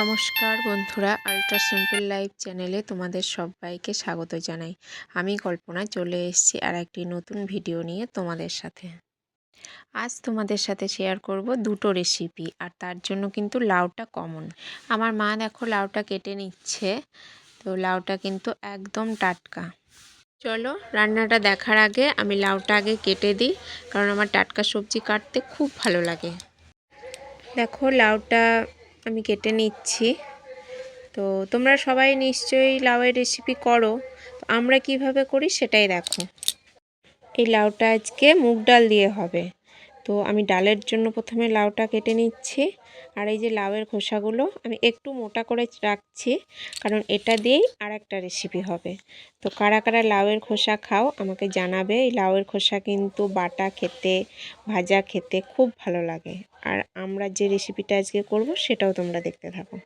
নমস্কার বন্ধুরা ultra simple life চ্যানেলে তোমাদের সবাইকে স্বাগত জানাই। আমি কল্পনা, চলে এসেছি আর একটি নতুন ভিডিও নিয়ে তোমাদের সাথে। আজ তোমাদের সাথে শেয়ার করব দুটো রেসিপি আর তার জন্য কিন্তু লাউটা কমন আমার মা দেখো লাউটা কেটে নিচ্ছে, তো লাউটা কিন্তু একদম টাটকা। চলো রান্নাটা দেখার আগে আমি লাউটা আগে কেটে দিই, কারণ আমার টাটকা সবজি কাটতে খুব ভালো লাগে। দেখো লাউটা আমি কেটে নিচ্ছি। তো তোমরা সবাই নিশ্চয়ই লাউয়ের রেসিপি করো। আমরা কীভাবে করি সেটাই দেখো। এই লাউটা আজকে মুগ ডাল দিয়ে হবে। তো আমি ডালের জন্য প্রথমে লাউটা কেটে নিচ্ছি। আর এই যে লাউয়ের খোসাগুলো আমি একটু মোটা করে রাখছি, কারণ এটা দিয়েই আর একটা রেসিপি হবে। তো কারা কারা লাউয়ের খোসা খাও আমাকে জানাবে। এই লাউয়ের খোসা কিন্তু বাটা খেতে, ভাজা খেতে খুব ভালো লাগে। আর আমরা যে রেসিপিটা আজকে করব সেটাও তোমরা দেখতে থাকো।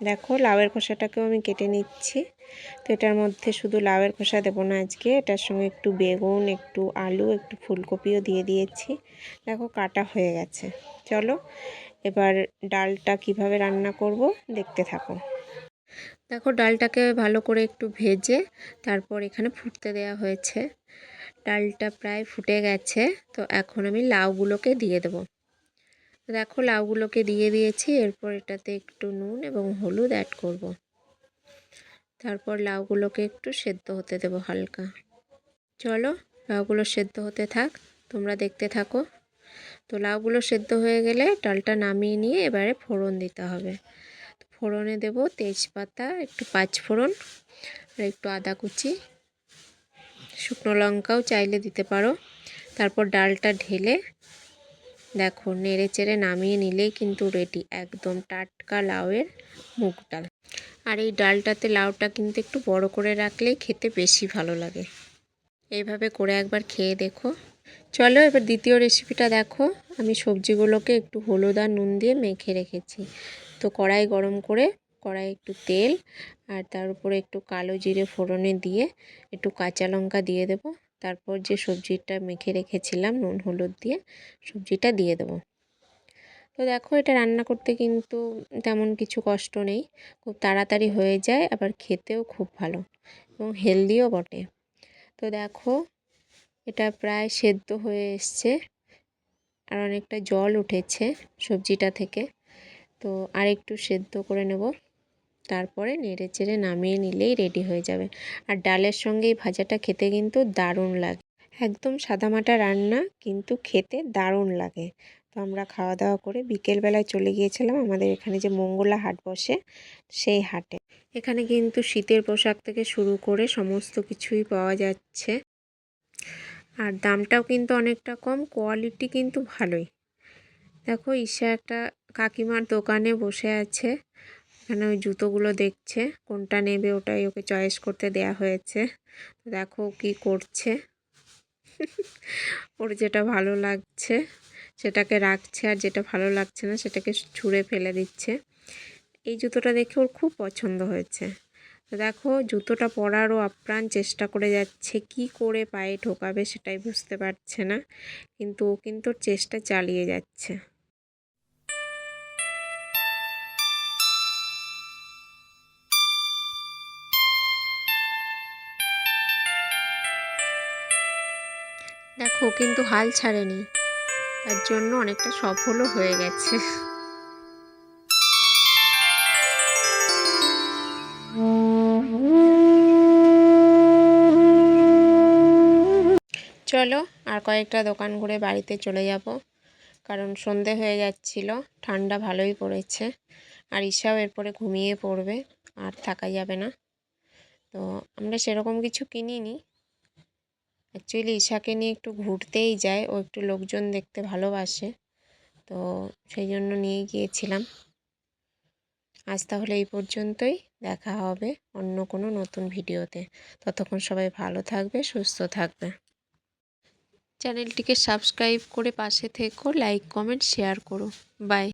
দেখো লাউয়ের খোসাটাকেও আমি কেটে নিচ্ছি। তো এটার মধ্যে শুধু লাউয়ের খোসা দেবো না আজকে। এটার সঙ্গে একটু বেগুন, একটু আলু, একটু ফুলকপিও দিয়ে দিয়েছি। দেখো কাটা হয়ে গেছে। চলো, এবার ডালটা কীভাবে রান্না করব দেখতে থাকো। দেখো ডালটাকে ভালো করে একটু ভেজে তারপর এখানে ফুটতে দেওয়া হয়েছে। ডালটা প্রায় ফুটে গেছে। তো এখন আমি লাউগুলোকে দিয়ে দেবো। দেখো লাউগুলোকে দিয়ে দিয়েছি, এরপর এটাতে একটু নুন এবং হলুদ অ্যাড করব। তারপর লাউগুলোকে একটু সেদ্ধ হতে দেব হালকা। চলো, লাউগুলো সেদ্ধ হতে থাক, তোমরা দেখতে থাকো। তো লাউগুলো সেদ্ধ হয়ে গেলে ডালটা নামিয়ে নিয়ে এবারে ফোড়ন দিতে হবে। ফোড়নে দেব তেজপাতা, একটু পাঁচ ফোড়ন আর একটু আদা কুচি। শুকনো লঙ্কাও চাইলে দিতে পারো। তারপর ডালটা ঢেলে দেখো, নেড়ে চেড়ে নামিয়ে নিলেই কিন্তু রেডি একদম টাটকা লাউয়ের মুগ ডাল। আর এই ডালটাতে লাউটা কিন্তু একটু বড় করে রাখলেই খেতে বেশি ভালো লাগে। এইভাবে করে একবার খেয়ে দেখো। চলো এবার দ্বিতীয় রেসিপিটা দেখো। আমি সবজিগুলোকে একটু হলুদ আর নুন দিয়ে মেখে রেখেছি। তো কড়াই গরম করে কড়াই একটু তেল আর তার উপরে একটু কালো জিরে ফোড়নে দিয়ে একটু কাঁচা লঙ্কা দিয়ে দেব। তারপর যে সবজিটা মেখে রেখেছিলাম নুন, হলুদ দিয়ে সবজিটা দিয়ে দেবো। তো দেখো এটা রান্না করতে কিন্তু তেমন কিছু কষ্ট নেই, খুব তাড়াতাড়ি হয়ে যায়, আবার খেতেও খুব ভালো এবং হেলদিও বটে। তো দেখো এটা প্রায় সেদ্ধ হয়ে এসছে আর অনেকটা জল উঠেছে সবজিটা থেকে। তো আর একটু সেদ্ধ করে নেব। তারপরে নেড়ে চেড়ে নামিয়ে নিলেই রেডি হয়ে যাবে। আর ডালের সঙ্গে এই ভাজাটা খেতে কিন্তু দারুণ লাগে। একদম সাদামাটা রান্না, কিন্তু খেতে দারুণ লাগে। তো আমরা খাওয়া দাওয়া করে বিকেলবেলায় চলে গিয়েছিলাম আমাদের এখানে যে মঙ্গলা হাট বসে, সেই হাটে। এখানে কিন্তু শীতের পোশাক থেকে শুরু করে সমস্ত কিছুই পাওয়া যাচ্ছে। আর দামটাও কিন্তু অনেকটা কম, কোয়ালিটি কিন্তু ভালোই। দেখো ঈশা একটা কাকিমার দোকানে বসে আছে। এখানে ওই জুতোগুলো দেখছে, কোনটা নেবে ওটাই ওকে চয়েস করতে দেয়া হয়েছে। দেখো কি করছে। ওর যেটা ভালো লাগছে সেটাকে রাখছে, আর যেটা ভালো লাগছে না সেটাকে ছুঁড়ে ফেলে দিচ্ছে। এই জুতোটা দেখে ওর খুব পছন্দ হয়েছে। দেখো জুতোটা পরারও আপ্রাণ চেষ্টা করে যাচ্ছে, কি করে পায়ে ঢোকাবে সেটাই বুঝতে পারছে না। কিন্তু ও কিন্তু চেষ্টা চালিয়ে যাচ্ছে। দেখো, কিন্তু হাল ছাড়েনি। তার জন্য অনেকটা সফলও হয়ে গেছে। চলো, আর কয়েকটা দোকান ঘুরে বাড়িতে চলে যাব। কারণ সন্ধে হয়ে যাচ্ছিল, ঠান্ডা ভালোই পড়েছে। আর ঈশাও এরপরে ঘুমিয়ে পড়বে, আর থাকা যাবে না। তো আমরা সেরকম কিছু কিনিনি। অ্যাকচুয়ালি ঈশাকে নিয়ে একটু ঘুরতেই যায়। ও একটু লোকজন দেখতে ভালোবাসে। তো সেই জন্য নিয়ে গিয়েছিলাম। আজ তাহলে এই পর্যন্তই। দেখা হবে অন্য কোনো নতুন ভিডিওতে। ততক্ষণ সবাই ভালো থাকবে, সুস্থ থাকবে। চ্যানেলটিকে সাবস্ক্রাইব করে পাশে থেকো, লাইক, কমেন্ট, শেয়ার করো। বাই।